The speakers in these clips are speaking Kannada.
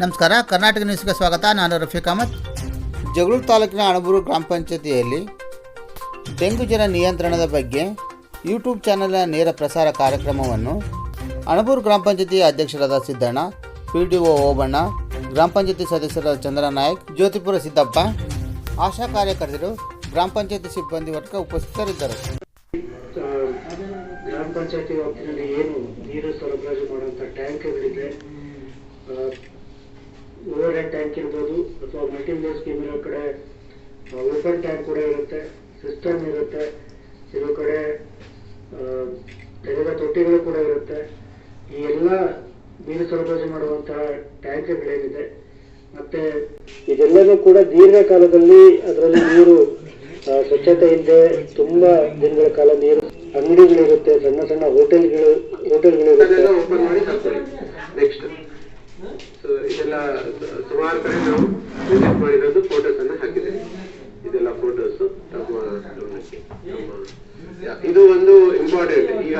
ನಮಸ್ಕಾರ ಕರ್ನಾಟಕ ನ್ಯೂಸ್ಗೆ ಸ್ವಾಗತ. ನಾನು ರಫೀಕ್ ಅಹಮದ್. ಜಗಳೂರು ತಾಲೂಕಿನ ಅಣಬೂರು ಗ್ರಾಮ ಪಂಚಾಯತಿಯಲ್ಲಿ ಡೆಂಗು ಜ್ವರ ನಿಯಂತ್ರಣದ ಬಗ್ಗೆ ಯೂಟ್ಯೂಬ್ ಚಾನೆಲ್ನ ನೇರ ಪ್ರಸಾರ ಕಾರ್ಯಕ್ರಮವನ್ನು ಅಣಬೂರು ಗ್ರಾಮ ಪಂಚಾಯತಿ ಅಧ್ಯಕ್ಷರಾದ Siddanna P D O Obanna ಗ್ರಾಮ ಪಂಚಾಯತಿ ಸದಸ್ಯರಾದ ಚಂದ್ರ ನಾಯಕ್ ಜ್ಯೋತಿಪುರ ಸಿದ್ದಪ್ಪ ಆಶಾ ಕಾರ್ಯಕರ್ತರು ಗ್ರಾಮ ಪಂಚಾಯತಿ ಸಿಬ್ಬಂದಿ ವರ್ಗ ಉಪಸ್ಥಿತರಿದ್ದರು. ಗ್ರಾಮ ಪಂಚಾಯತಿ ವ್ಯಾಪ್ತಿನಲ್ಲಿ ಏನು ನೀರು ಸರಬರಾಜು ಮಾಡುವಂಥ ಟ್ಯಾಂಕ್ಗಳಿದೆ ಟ್ಯಾಂಕ್ ಇರ್ಬೋದು, ಅಥವಾ ಮಲ್ಟಿಮೀಡಿಯಾ ಸ್ಕೀಮ್ ಇರೋ ಕಡೆ ಓಪನ್ ಟ್ಯಾಂಕ್ ಕೂಡ ಇರುತ್ತೆ ಸಿಸ್ಟಮ್ ಇರುತ್ತೆ ಇರೋ ಕಡೆ ತೆಗೆದ ತೊಟ್ಟಿಗಳು ಕೂಡ ಇರುತ್ತೆ. ಈ ಎಲ್ಲ ನೀರು ಸರಬರಾಜು ಮಾಡುವಂತಹ ಟ್ಯಾಂಕ್ಗಳೇನಿದೆ ಮತ್ತೆ ಇದೆಲ್ಲವೂ ಕೂಡ ದೀರ್ಘಕಾಲದಲ್ಲಿ ಅದರಲ್ಲಿ ನೀರು ಸ್ವಚ್ಛತೆಯಿಂದ ತುಂಬಾ ದಿನಗಳ ಕಾಲ ನೀರು, ಅಂಗಡಿಗಳಿರುತ್ತೆ, ಸಣ್ಣ ಸಣ್ಣ ಹೋಟೆಲ್ಗಳು, ಹೋಟೆಲ್ಗಳಿರುತ್ತೆ ಓಪನ್ ಮಾಡಿ ಹಾಕ್ತಾರೆ ನೆಕ್ಸ್ಟ್ ಸೊ ಇದೆಲ್ಲ ಸು- ಸುಮಾರು ಕಡೆ ನಾವು ವಿಸಿಟ್ ಮಾಡಿರೋದು ಫೋಟೋಸ್ ಅನ್ನ ಹಾಕಿದ್ದೇನೆ ಇದೆಲ್ಲ ಫೋಟೋಸ್ ನಮ್ಮ ಇದು ಒಂದು ಇಂಪಾರ್ಟೆಂಟ್ ಈಗ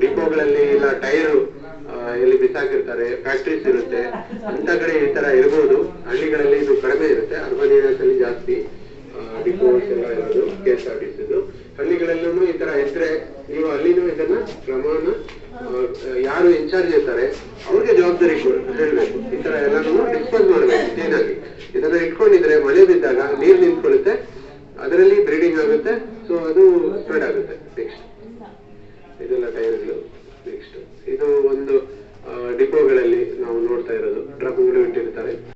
ಡಿಪೋಗಳಲ್ಲಿ ಇಲ್ಲ ಟೈರ್ ಎಲ್ಲಿ ಬಿಸಾಕಿರ್ತಾರೆ ಫ್ಯಾಕ್ಟ್ರೀಸ್ ಇರುತ್ತೆ. ಅಂತ ಕಡೆ ಈ ತರ ಇರ್ಬೋದು. ಹಳ್ಳಿಗಳಲ್ಲಿ ಇದು ಕಡಿಮೆ ಇರುತ್ತೆ. ಅರ್ಬನ್ ಏರಿಯಾಸ್ ಅಲ್ಲಿ ಜಾಸ್ತಿ ಡಿಪೋಸ್ ಎಲ್ಲ ಇರೋದು ಕೆ ಎಸ್ ಆರ್ ಟಿ ಸಿದು ಹಳ್ಳಿಗಳಲ್ಲೂ ಈ ತರ ಇದ್ರೆ ನೀವು ಅಲ್ಲಿನೂ ಇದನ್ನ ಆ, ಯಾರು ಇನ್ಚಾರ್ಜ್ ಇರ್ತಾರೆ ಹೇಳಬೇಕು ಹೇಳಬೇಕು ಈ ತರ ಎಲ್ಲಾನು ಡಿಸ್ಪೋಸ್ ಮಾಡಬೇಕು ಆಗಿ ಇದನ್ನ ಇಟ್ಕೊಂಡಿದ್ರೆ ಮಳೆ ಬಿದ್ದಾಗ ನೀರ್ ನಿಂತ್ಕೊಳ್ಳುತ್ತೆ, ಅದರಲ್ಲಿ ಬ್ರೀಡಿಂಗ್ ಆಗುತ್ತೆ ಸೊ ಅದು ಸ್ಪ್ರೆಡ್ ಆಗುತ್ತೆ. ನೆಕ್ಸ್ಟ್ ಇದೆಲ್ಲ ಟೈರ್ಗಳು ನೆಕ್ಸ್ಟ್ ಇದು ಒಂದು ಡಿಪೋಗಳಲ್ಲಿ ನಾವು ನೋಡ್ತಾ ಇರೋದು. ಟ್ರಕ್ಗಳು ಇಟ್ಟಿರ್ತಾರೆ.